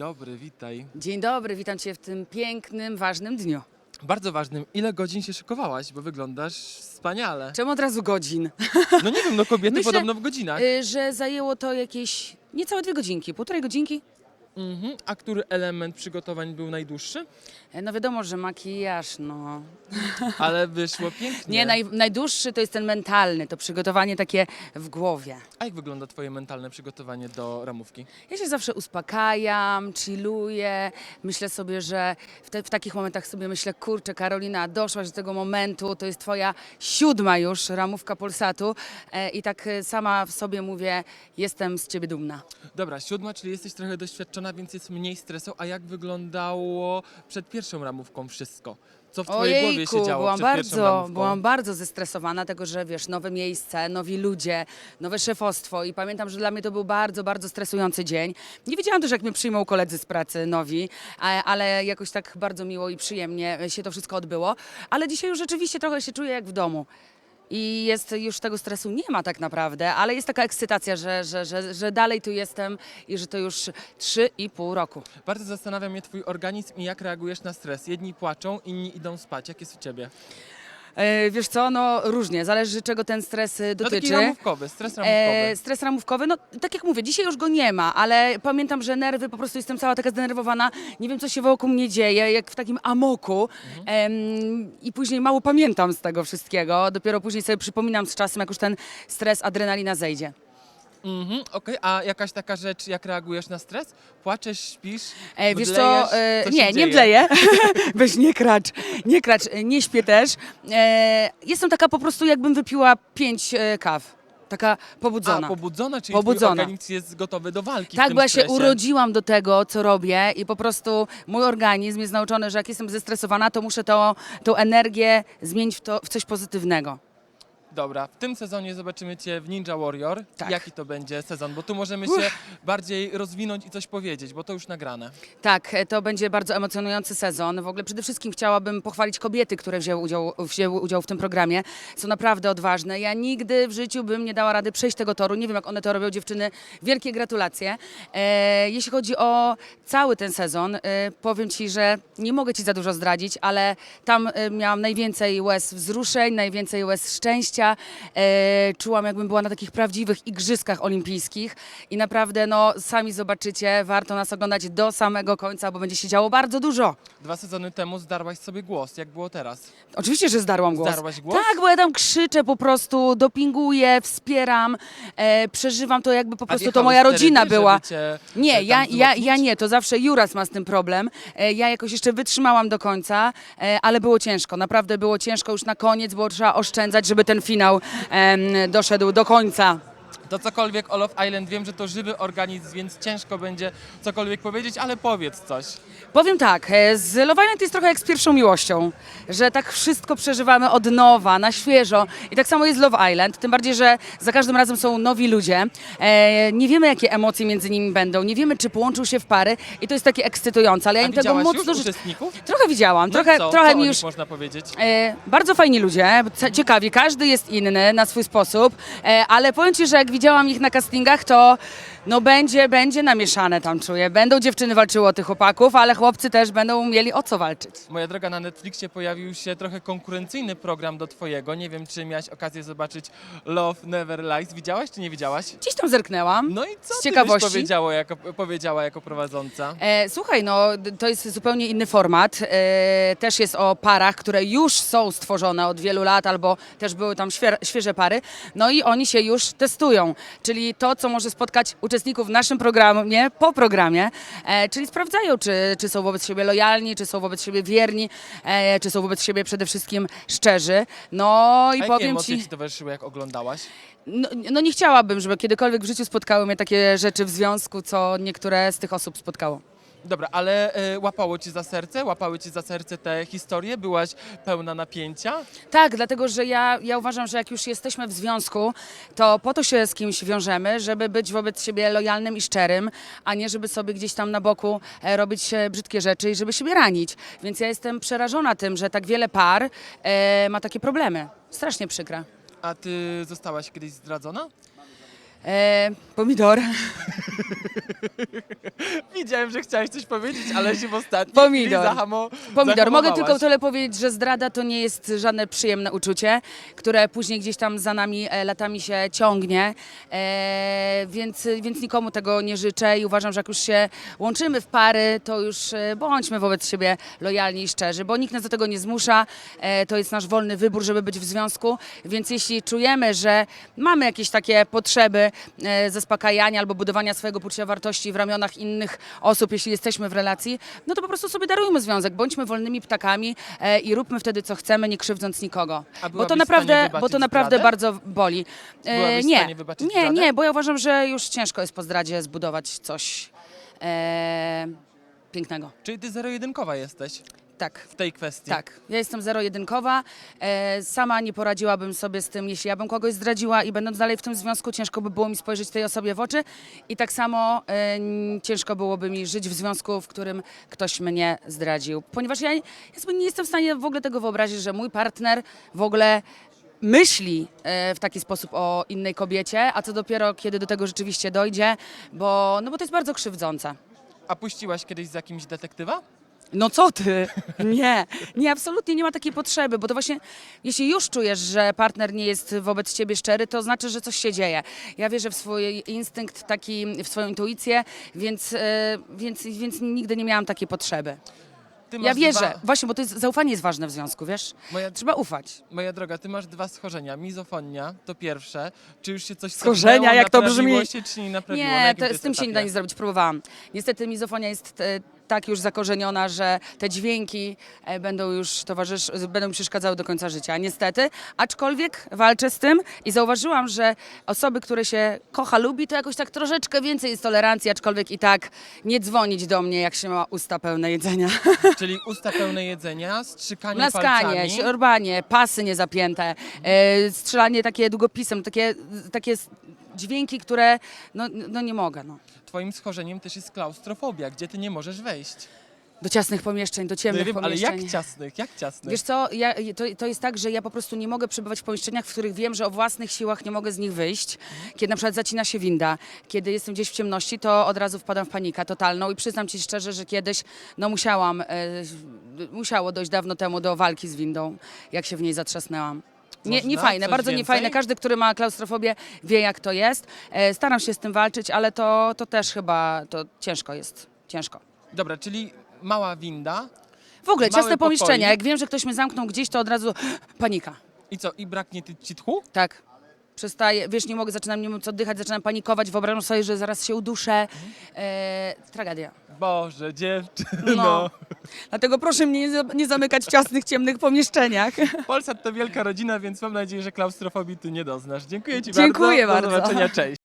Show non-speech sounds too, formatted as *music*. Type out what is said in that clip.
dobry, witaj. Dzień dobry, witam Cię w tym pięknym, ważnym dniu. Bardzo ważnym, ile godzin się szykowałaś, bo wyglądasz wspaniale. Czemu od razu godzin? No nie wiem, no kobiety *laughs* Myślę, podobno w godzinach. Y, że zajęło to jakieś niecałe dwie godzinki, półtorej godzinki. Mhm. A który element przygotowań był najdłuższy? E, No wiadomo, że makijaż, no. *laughs* Ale wyszło pięknie. Nie, naj, najdłuższy to jest ten mentalny, to przygotowanie takie w głowie. A jak wygląda twoje mentalne przygotowanie do ramówki? Ja się zawsze uspokajam, chilluję, myślę sobie, że w, te, w takich momentach sobie myślę, kurczę Karolina, doszłaś do tego momentu, to jest twoja siódma już ramówka Polsatu e, i tak e, sama w sobie mówię, jestem z ciebie dumna. Dobra, siódma, czyli jesteś trochę doświadczona, więc jest mniej stresu. A jak wyglądało przed pierwszą ramówką wszystko? Co w twojej głowie się działo byłam przed pierwszą bardzo, ramówką? byłam bardzo zestresowana, tego, że wiesz, nowe miejsce, nowi ludzie, nowe szefostwo i pamiętam, że dla mnie to był bardzo, bardzo stresujący dzień. Nie wiedziałam też, jak mnie przyjmą koledzy z pracy nowi, a- ale jakoś tak bardzo miło i przyjemnie się to wszystko odbyło. Ale dzisiaj już rzeczywiście trochę się czuję jak w domu. I jest już tego stresu nie ma tak naprawdę, ale jest taka ekscytacja, że, że, że, że dalej tu jestem i że to już trzy i pół roku. Bardzo zastanawia mnie twój organizm i jak reagujesz na stres. Jedni płaczą, inni idą spać. Jak jest u ciebie? E, wiesz co, no różnie, zależy czego ten stres e, No taki dotyczy. ramówkowy, stres ramówkowy. E, stres ramówkowy, no tak jak mówię, dzisiaj już go nie ma, ale pamiętam, że nerwy, po prostu jestem cała taka zdenerwowana, nie wiem co się wokół mnie dzieje, jak w takim amoku em, i później mało pamiętam z tego wszystkiego, dopiero później sobie przypominam z czasem, jak już ten stres, adrenalina zejdzie. Mhm, okej, a jakaś taka rzecz, jak reagujesz na stres? Płaczesz, śpisz, E, wiesz mdlejesz? co, e, się nie, nie dzieje? mdleję, *laughs* *laughs* weź nie kracz, nie kracz, e, nie śpię też. E, jestem taka po prostu jakbym wypiła pięć e, kaw, taka pobudzona. A, pobudzona, czyli Pobudzona. twój organizm jest gotowy do walki w Tak, tym bo ja się stresie. urodziłam do tego, co robię i po prostu mój organizm jest nauczony, że jak jestem zestresowana, to muszę to, tą energię zmienić w, to, w coś pozytywnego. Dobra, w tym sezonie zobaczymy Cię w Ninja Warrior. Tak. Jaki to będzie sezon? Bo tu możemy się bardziej rozwinąć i coś powiedzieć, bo to już nagrane. Tak, e, to będzie bardzo emocjonujący sezon. W ogóle przede wszystkim chciałabym pochwalić kobiety, które wzięły udział, wzięły udział w tym programie. Są naprawdę odważne. Ja nigdy w życiu bym nie dała rady przejść tego toru. Nie wiem, jak one to robią, dziewczyny. Wielkie gratulacje. E, jeśli chodzi o cały ten sezon, e, powiem Ci, że nie mogę Ci za dużo zdradzić, ale tam e, miałam najwięcej łez wzruszeń, najwięcej łez szczęścia. E, czułam, jakbym była na takich prawdziwych igrzyskach olimpijskich i naprawdę, no, sami zobaczycie, warto nas oglądać do samego końca, bo będzie się działo bardzo dużo. Dwa sezony temu zdarłaś sobie głos. Jak było teraz? Oczywiście, że zdarłam głos. Zdarłaś głos? Tak, bo ja tam krzyczę po prostu, dopinguję, wspieram, e, przeżywam to jakby po prostu to moja rodzina była. cię, Nie, e, ja, ja, ja nie, to zawsze Juras ma z tym problem. E, Ja jakoś jeszcze wytrzymałam do końca, e, ale było ciężko, naprawdę było ciężko już na koniec, było trzeba oszczędzać, żeby ten finał doszedł do końca. To cokolwiek o Love Island, wiem, że to żywy organizm, więc ciężko będzie cokolwiek powiedzieć, ale powiedz coś. Powiem tak, e, z Love Island jest trochę jak z pierwszą miłością, że tak wszystko przeżywamy od nowa, na świeżo i tak samo jest z Love Island, tym bardziej, że za każdym razem są nowi ludzie, e, nie wiemy jakie emocje między nimi będą, nie wiemy czy połączą się w pary i to jest takie ekscytujące, ale ja im tego mocno już uczestników? Trochę widziałam, No trochę, co? trochę co mi już... można powiedzieć? E, bardzo fajni ludzie, ciekawi, każdy jest inny na swój sposób, ale powiem Ci, że jak widziałam ich na castingach, to no będzie, będzie namieszane tam czuję. Będą dziewczyny walczyły o tych chłopaków, ale chłopcy też będą mieli o co walczyć. Moja droga, na Netflixie pojawił się trochę konkurencyjny program do twojego. Nie wiem, czy miałaś okazję zobaczyć Love Never Lies. Widziałaś, czy nie widziałaś? Dziś tam zerknęłam. No i co Z ty ciekawości. byś powiedziała jako, powiedziała jako prowadząca? E, słuchaj, no d- to jest zupełnie inny format. E, też jest o parach, które już są stworzone od wielu lat, albo też były tam świer- świeże pary. No i oni się już testują. Czyli to, co może spotkać uczestników w naszym programie, po programie, e, czyli sprawdzają, czy, czy są wobec siebie lojalni, czy są wobec siebie wierni, e, czy są wobec siebie przede wszystkim szczerzy. No A i jakie powiem emocje ci. ci towarzyszyły, jak oglądałaś? No, no nie chciałabym, żeby kiedykolwiek w życiu spotkały mnie takie rzeczy w związku, co niektóre z tych osób spotkało. Dobra, ale e, łapało ci za serce? Łapały ci za serce te historie? Byłaś pełna napięcia? Tak, dlatego że ja, ja uważam, że jak już jesteśmy w związku, to po to się z kimś wiążemy, żeby być wobec siebie lojalnym i szczerym, a nie żeby sobie gdzieś tam na boku e, robić e, brzydkie rzeczy i żeby siebie ranić. Więc ja jestem przerażona tym, że tak wiele par e, ma takie problemy. Strasznie przykre. A ty zostałaś kiedyś zdradzona? E, pomidor. *laughs* Widziałem, że chciałeś coś powiedzieć, ale się w ostatnim Pomidor. chwili zahamo- Pomidor. Mogę zahamowałaś. tylko tyle powiedzieć, że zdrada to nie jest żadne przyjemne uczucie, które później gdzieś tam za nami e, latami się ciągnie, e, więc, więc nikomu tego nie życzę i uważam, że jak już się łączymy w pary, to już e, bądźmy wobec siebie lojalni i szczerzy, bo nikt nas do tego nie zmusza, e, to jest nasz wolny wybór, żeby być w związku, więc jeśli czujemy, że mamy jakieś takie potrzeby e, zaspokajania albo budowania swojego poczucia wartości w ramionach innych osób, jeśli jesteśmy w relacji, no to po prostu sobie darujmy związek, bądźmy wolnymi ptakami e, i róbmy wtedy co chcemy, nie krzywdząc nikogo. A Bo to naprawdę, bo to naprawdę zdradę? bardzo boli. E, Byłabyś nie, stanie wybaczyć nie, zdradę? nie, bo ja uważam, że już ciężko jest po zdradzie zbudować coś e, pięknego. Czyli ty zero-jedynkowa jesteś Tak. w tej kwestii. Tak, ja jestem zero-jedynkowa. E, sama nie poradziłabym sobie z tym, jeśli ja bym kogoś zdradziła i będąc dalej w tym związku, ciężko by było mi spojrzeć tej osobie w oczy i tak samo e, n- ciężko byłoby mi żyć w związku, w którym ktoś mnie zdradził. Ponieważ ja, ja sobie nie jestem w stanie w ogóle tego wyobrazić, że mój partner w ogóle myśli e, w taki sposób o innej kobiecie, a co dopiero, kiedy do tego rzeczywiście dojdzie, bo, no bo to jest bardzo krzywdzące. A puściłaś kiedyś z jakimś detektywa? No co ty? *laughs* Nie, nie, absolutnie nie ma takiej potrzeby, bo to właśnie, jeśli już czujesz, że partner nie jest wobec ciebie szczery, to znaczy, że coś się dzieje. Ja wierzę w swój instynkt, taki, w swoją intuicję, więc, e, więc, więc nigdy nie miałam takiej potrzeby. Ty Ja masz wierzę, Dwa... właśnie, bo to jest, zaufanie jest ważne w związku, wiesz? Moja, Trzeba ufać. moja droga, ty masz dwa schorzenia. Mizofonia to pierwsze. Czy już się coś Schorzenia, cofnęło, jak to naprawiło brzmi? Się, czy nie naprawiło? Na Nie, jakim to, ty z tym się nie etapie? da nic zrobić, próbowałam. Niestety mizofonia jest e, tak już zakorzeniona, że te dźwięki e, będą już towarzysz, będą mi przeszkadzały do końca życia. Niestety, aczkolwiek walczę z tym i zauważyłam, że osoby, które się kocha, lubi, to jakoś tak troszeczkę więcej jest tolerancji, aczkolwiek i tak nie dzwonić do mnie, jak się ma usta pełne jedzenia. *laughs* Czyli usta pełne jedzenia, strzykanie Mlaskanie, palcami. siorbanie, pasy niezapięte, e, strzelanie takie długopisem, takie, takie dźwięki, które no, no nie mogę. No. Twoim schorzeniem też jest klaustrofobia, gdzie ty nie możesz wejść. Do ciasnych pomieszczeń, do ciemnych wiem, ale pomieszczeń. jak ciasnych? Jak ciasnych? Wiesz co, ja, to, to jest tak, że ja po prostu nie mogę przebywać w pomieszczeniach, w których wiem, że o własnych siłach nie mogę z nich wyjść. Kiedy na przykład zacina się winda, kiedy jestem gdzieś w ciemności, to od razu wpadam w panikę totalną i przyznam ci szczerze, że kiedyś no musiałam, e, musiało dojść dawno temu do walki z windą, jak się w niej zatrzasnęłam. Nie, Można? nie fajne, Coś bardzo więcej? niefajne. Każdy, który ma klaustrofobię, wie jak to jest. E, staram się z tym walczyć, ale to, to też chyba to ciężko jest. Ciężko. Dobra, czyli mała winda W ogóle ciasne pomieszczenia. pokoik. Jak wiem, że ktoś mnie zamknął gdzieś, to od razu *gasps* panika. i co? I braknie ty- ci tchu? Tak. Przestaję, wiesz, nie mogę, zaczynam nie wiem co oddychać, zaczynam panikować, wyobrażam sobie, że zaraz się uduszę. E, tragedia. Boże, dziewczyno. No. Dlatego proszę mnie nie, za- nie zamykać w ciasnych, ciemnych pomieszczeniach. Polsat to wielka rodzina, więc mam nadzieję, że klaustrofobii ty nie doznasz. Dziękuję ci Dziękuję bardzo. Do bardzo. zobaczenia, cześć.